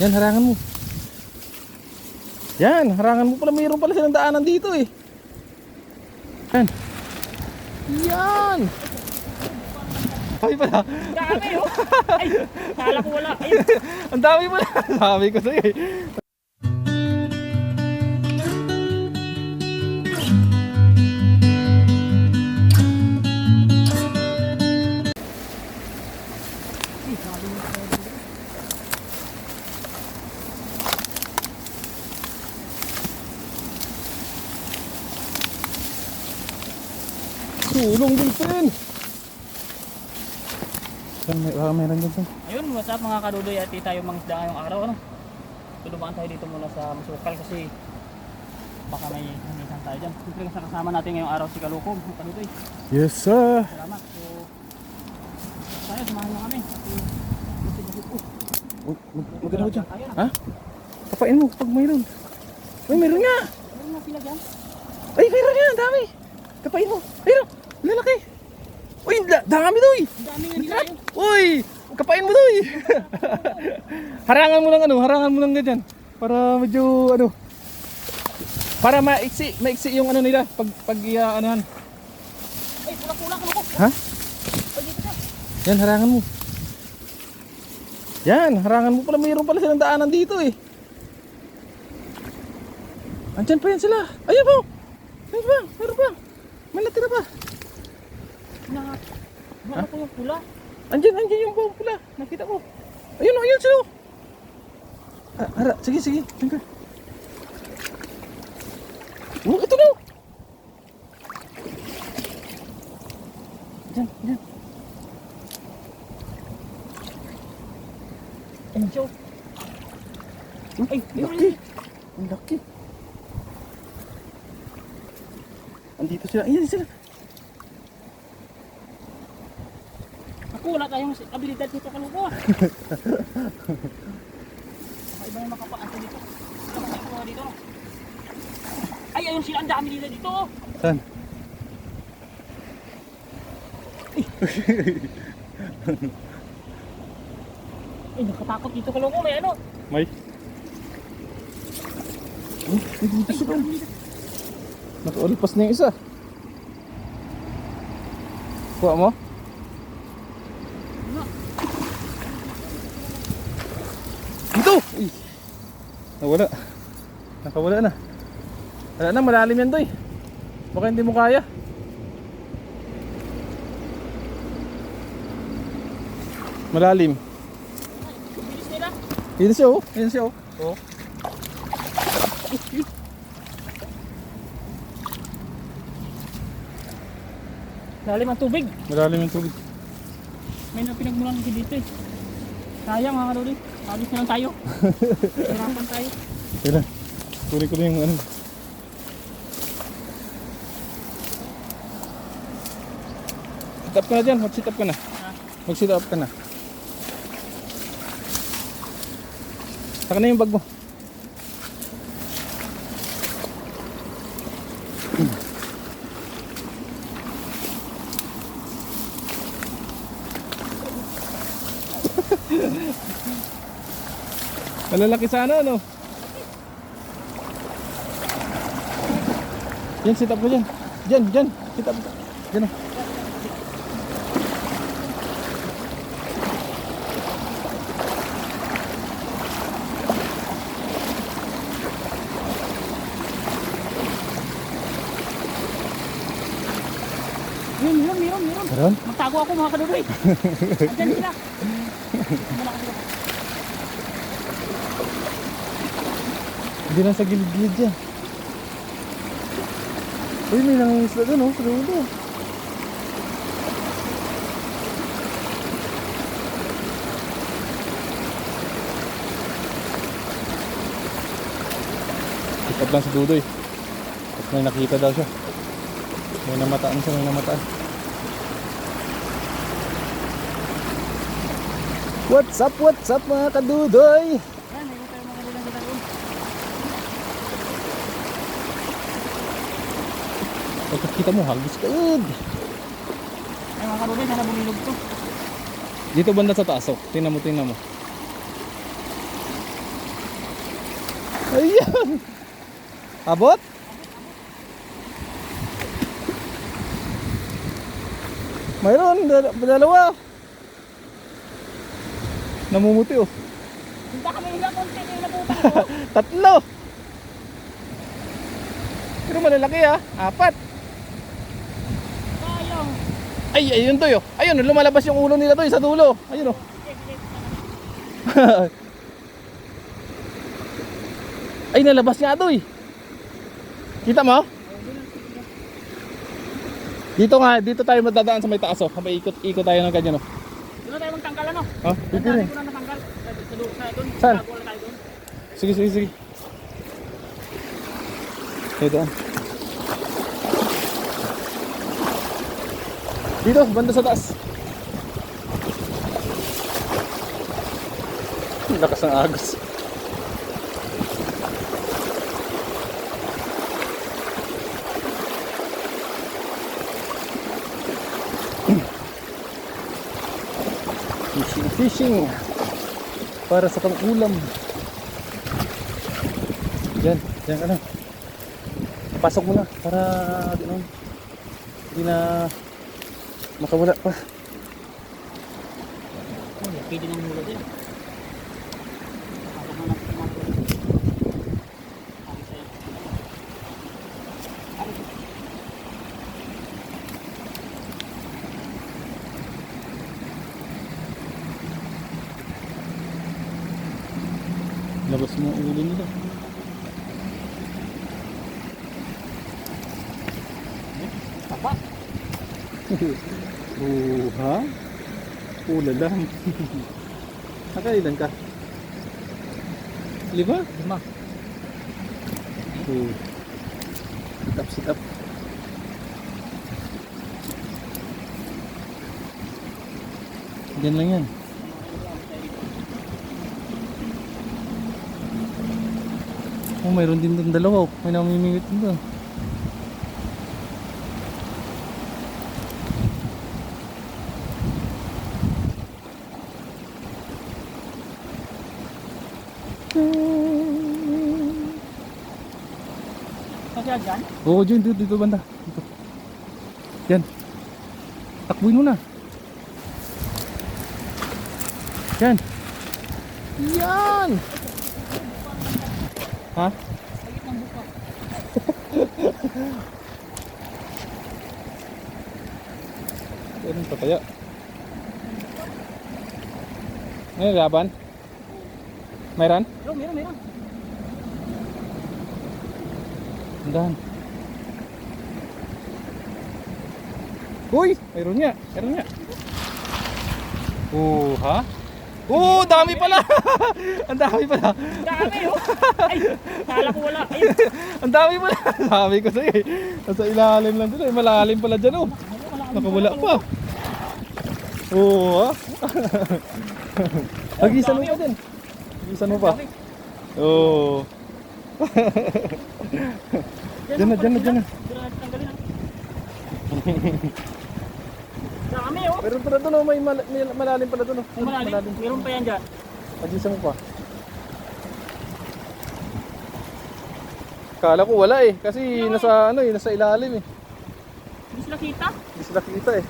Yan, harangan mo. Yan, harangan mo pala. Mayroon pala silang daanan dito eh. Yan. Yan. Ay pala. Dami oh. Ay, kala ko wala. Ay, Ang dami pala. Sabi ko sa'yo eh. Sulong din pin. Saan may, baka meron dyan saan? ayun, what's up mga kadudoy at tayo mangisda ngayong araw. Ano? Tulumaan tayo dito muna sa Masukal kasi baka may hamisan tayo dyan. Siyempre kasama natin ngayong araw si Kalukog, mga kadudoy. Yes sir. Salamat. So, tayo, samahan nyo kami. Oh, Mag, mag, maganda ko dyan. Ha? Kapain mo pag mayroon. Uy, meron nga. Meron na sila dyan. Ay, meron nga. Ang dami. Kapain mo. Ayun. Lalaki. Uy, da- dami doy. Dami nga nila yun. Uy, kapain mo doy. harangan mo lang ano, harangan mo lang ganyan. Para medyo ano. Para maiksi, maiksi yung ano nila pag pag iya anuhan. Ay, pula-pula, Kalukog. Ha? Yan, harangan mo. Yan, harangan mo pala. Mayroon pala silang daanan dito eh. Andyan pa yan sila. Ayun po. Ayun pa. Meron pa. May natira pa. Na, wala ko yung pula. Andyan, andyan yung buong pula. Nakita ko. Ayun o, ayun sila. oh. Ah, hara, sige, sige. Diyan ka. Oh, ito na. oh. Diyan, diyan. Siya. oh. Ay, Laki. Ang laki. Andito sila. Ayan sila. Wala tayong abilidad dito kalubo. Iba yung makapaasa dito. Ito makakuha dito. Ay, ayun sila. Ang dami nila dito. Saan? Ay, nakatakot dito kalubo. May ano. May. Oh, ay, dito sila. Nakaulipas na yung isa. Kuha mo? Dito! Uy. Nawala. Nakawala na. Wala na, malalim yan doy. Baka hindi mo kaya. Malalim. Yun siya oh. Yun siya oh. Oh. Lalim ang tubig. Malalim yung tubig. May na pinagmulan kasi dito eh. Sayang mga kaluli. Alis na lang tayo. Hirapan tayo. Kailan? Kunin ko na yung ano. Sit up ka na dyan. Mag-sit up ka na. Mag-sit up ka na. Saka na yung bag mo. Malalaki sana ano? Yan, sit up mo dyan. Dyan, dyan. Sit up. Dyan oh. Meron, meron, meron, meron. Meron? Magtago ako mga kaluloy. Andyan sila. Hindi lang sa gilid-gilid dyan. Uy, may nangingisda doon oh. Sa dulo. Up lang si Dudoy. At may nakita daw siya. May namataan siya, may namataan. What's up, what's up mga kadudoy? Doon. Pagkakita mo, hagis ka yun. Ay mga kaluloy, sana bumilog to. Dito banda sa taas, oh. Tingnan mo, tingnan mo. Ayan. Abot? Mayroon, dal- dalawa. Namumuti oh. Hindi kami hila konti yung nabutan ko. Tatlo. Pero malalaki ah. Apat. Sayang. Ay, ayun to oh. Ayun, lumalabas yung ulo nila to sa dulo. Ayun oh. Ay, nalabas nga to eh. Kita mo? Dito nga, dito tayo madadaan sa may taas oh. May ikot, ikot tayo ng ganyan oh. Na tayo magtanggal ano? Oh, dito rin. ko na natanggal. Sa doon, sa doon. Saan? Na. Sige, sige, sige. Dito. Dito, banda sa taas. Lakas ng agos. Fishing. Para sa pang-ulam. Yan, yan ka na. Pasok mo na para gano'n. Hindi na makawala pa. Oh, laki din ang hula din. Pasok mo na sa mga hula. Sabi sa'yo. Labas mo ulo nila. Taba. Oo, ha? Ula lang. Nakailan ka? Lima? Lima. Oo. Sit up, sit up. Diyan lang yan. Oh, mayroon din doon dalawa. oh. May namimingit din doon. Kasi dyan. Oo, dyan, dito, dito banda. Dito. Yan. Takbuhin mo na. Yan. Yan! Ha? Sagit ng buka. Yan pa kaya? Ngayon, laban? Mayroon? Meron, meron, meron. Andahan. Uy! Mayroon nga. Mayroon nga. Oh, ha? Oh, dami pala! Ang dami pala. Ang Dami oh. Ay, kala ko wala. Ay, Ang dami pala. Sabi ko sa'yo eh. Nasa ilalim lang dito eh. Malalim pala dyan oh. wala. Nakawala pa. Oo, ha? Hagisan mo pa din. Hagisan mo pa. Oo. Diyan na, diyan na, diyan na. Ah. Dami oh. Meron pala doon oh. May, mal- may malalim pala doon oh. Ang malalim. Meron pa yan dyan. Hagisan mo pa. Kala ko wala eh. Kasi nasa ano eh. Nasa ilalim eh. Hindi sila kita. Hindi sila kita eh.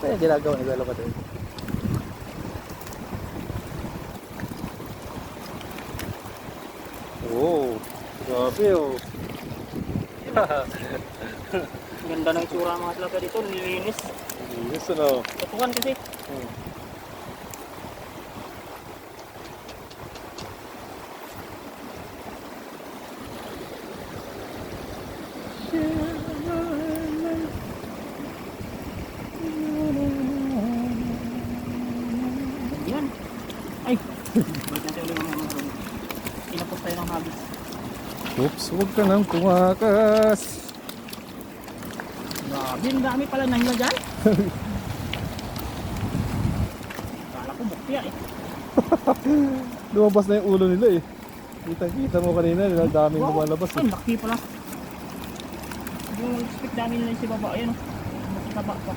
Ito yung ginagawa ni Lalo Patel. Oh, grabe oh. Ganda ng itsura mga tilapia dito. Nilinis. Yes, ano. Tutukan kasi. Hmm. Yan. Ay. Balik natin ulit mga mga Inapos tayo ng habis. Oops, huwag ka nang tumakas. Grabe, ang dami pala na hila dyan. Kala ko bukya eh. Lumabas na yung ulo nila eh. Kita-kita mo kanina, nila daming lumalabas Ay, eh. laki pala. Yung expect namin nila si baba, ayun o. Makitaba pa.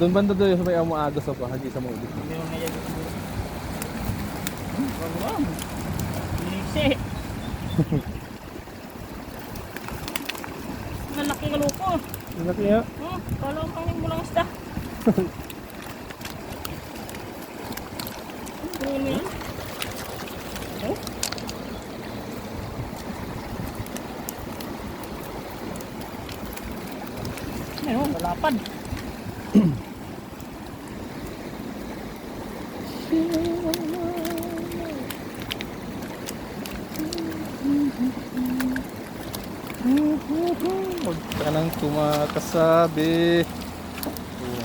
Doon banda doon sa may amo agos pa, hagisan mo ulit. Meron na yan siguro. Wow. Lisi. Ang laki ng lupo. Ang laki nga. Hmm, kala ko kanin mo lang isda. Ano mo yan? Oh? Ano, lalapad. Huwag ka nang tumakasabi. Oh.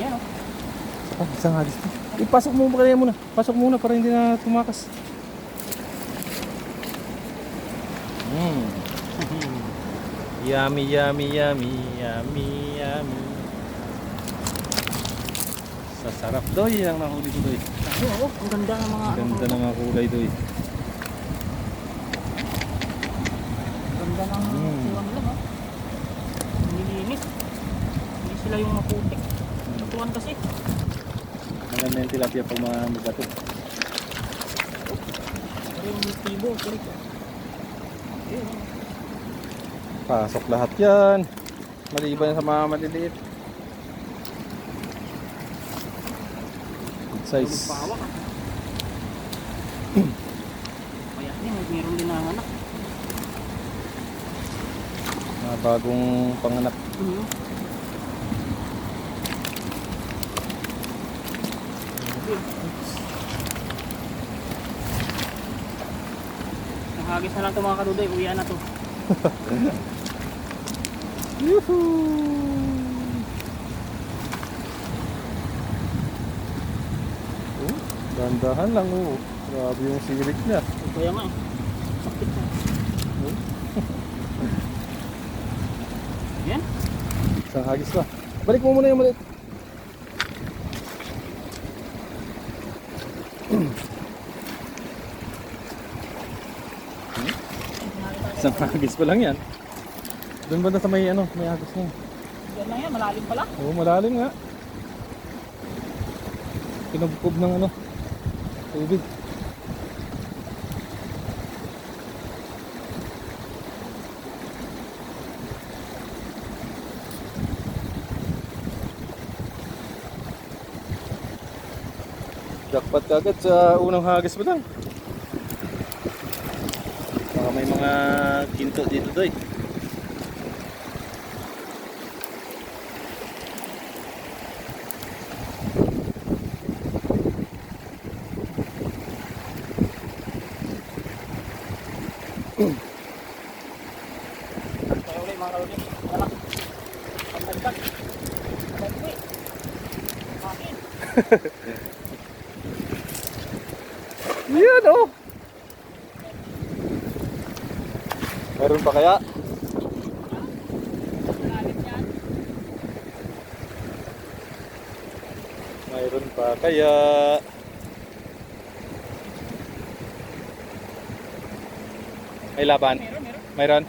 Yan oh. Ah, isang halis to. Ipasok mo ba kaya muna? Pasok muna para hindi na tumakas. Mm. yummy, yummy, yummy, yummy, yummy. Sasarap doy ang nahuli ko doy. Oo, oh, ang ganda ng mga ano. Ganda ng mga kulay doy. Ganda ng Mm. siwang nila, ha? Nilinis. Yung maputik. Natuan kasi. Maganda yung tilapia pag mga mabato. Pero yung tibo, kulit. Pasok lahat yan. Maliban sa mga maliliit. Good size. Kaya meron din na anak. Mga bagong panganak. Mhm. Nahagis na lang ito mga kaduday, uwian na to. Oh, dandahan lang oh. Grabe yung sirik niya. Kaya nga eh. Sakit na. Yan. Isang hagis pa. Balik mo muna yung maliit. Isang hagis pa lang yan. Doon ba na sa may ano, may hagis niya. Yan lang yan, malalim pala. Oo, malalim nga. Kinubkob ng ano, tubig. Jackpot kagad sa unang hagis mo lang. Baka may mga ginto dito doy. Kaya ulit mga kaduday. Anak. Ang dagdag. Bagwe. Akin. Yan oh. Meron pa kaya? Mayroon pa kaya? May laban? Meron, meron. Mayroon?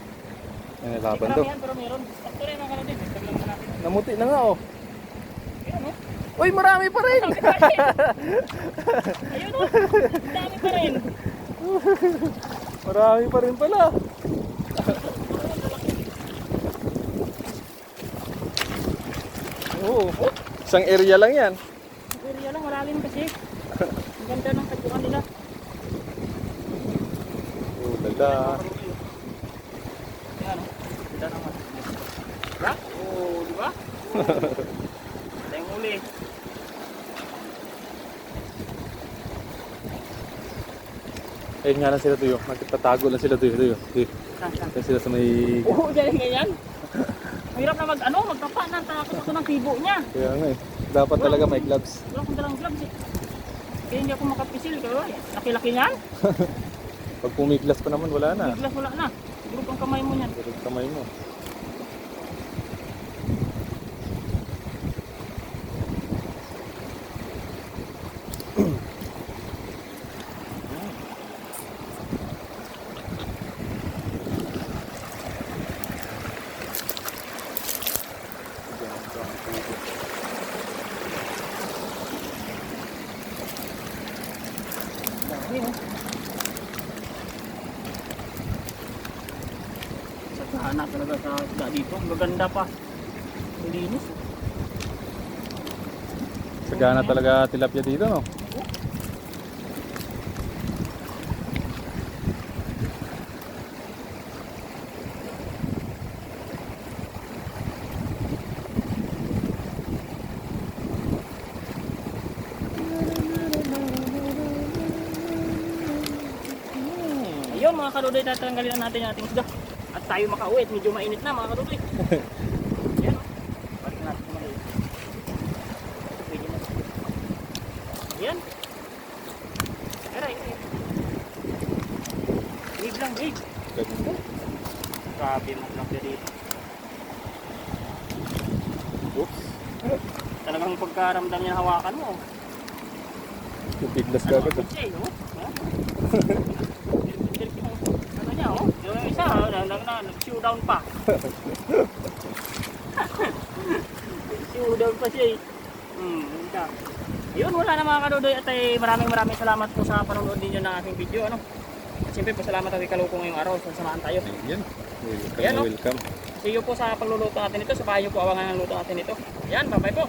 May laban daw. pero meron. Sakto rin mga kaduday. Taglang na natin. Namuti na nga oh. Uy, marami pa rin! Ayun oh. Dami pa rin. marami pa rin pala. Oo. Isang area lang yan. Area lang, malalim kasi. Ang ganda ng tagpuan nila. Oh, lala. Yan, oh. Ganda naman. Diba? Oo, di ba? Ito yung huli. Ayun nga lang sila tuyo. Nagtatago lang sila tuyo. Tuyo. tuyo. Saan, saan? Sila sa may... Oo, dyan ganyan. Mahirap na mag, ano, magtapa na. Takot ako ng tibo niya. Kaya nga eh. Dapat talaga may gloves. Wala akong dalang gloves eh. Kaya hindi ako makapisil. Kaya, laki-laki niyan. Pag pumiglas pa naman, wala na. Biglas wala na. Siguro pang kamay mo niyan. Pero kamay mo. Ayun. Sa sana talaga sa isda dito. Ang gaganda pa. Ang linis. Sagana talaga tilapia dito, no? Ayun mga kaludoy, tatanggalin na natin yung ating isda. At tayo makauwi at medyo mainit na mga kaludoy. Yan. Balik natin yung maliit. Pwede na. Yan. Aray, aray. Wave lang, wave. Grabe mga lang dito. Oops. Talagang pagkaramdam niya hawakan mo. Biglas Ano, ka agad. siya, eh, oh. Ano niya, oh? Yung isa, oh, nag, nag, nag, nag-show down pa. show down pa siya, eh. Hmm, ganda. Yun, wala na mga kadudoy at ay maraming maraming salamat po sa panonood ninyo ng aking video, ano? At siyempre, pasalamat at ikaluko ngayong araw sa samahan tayo. Ayan. Welcome Ayan, no? welcome. See you po sa pagluluto natin ito, sa bahay niyo po awangan ng luto natin ito. Yan, bye-bye po.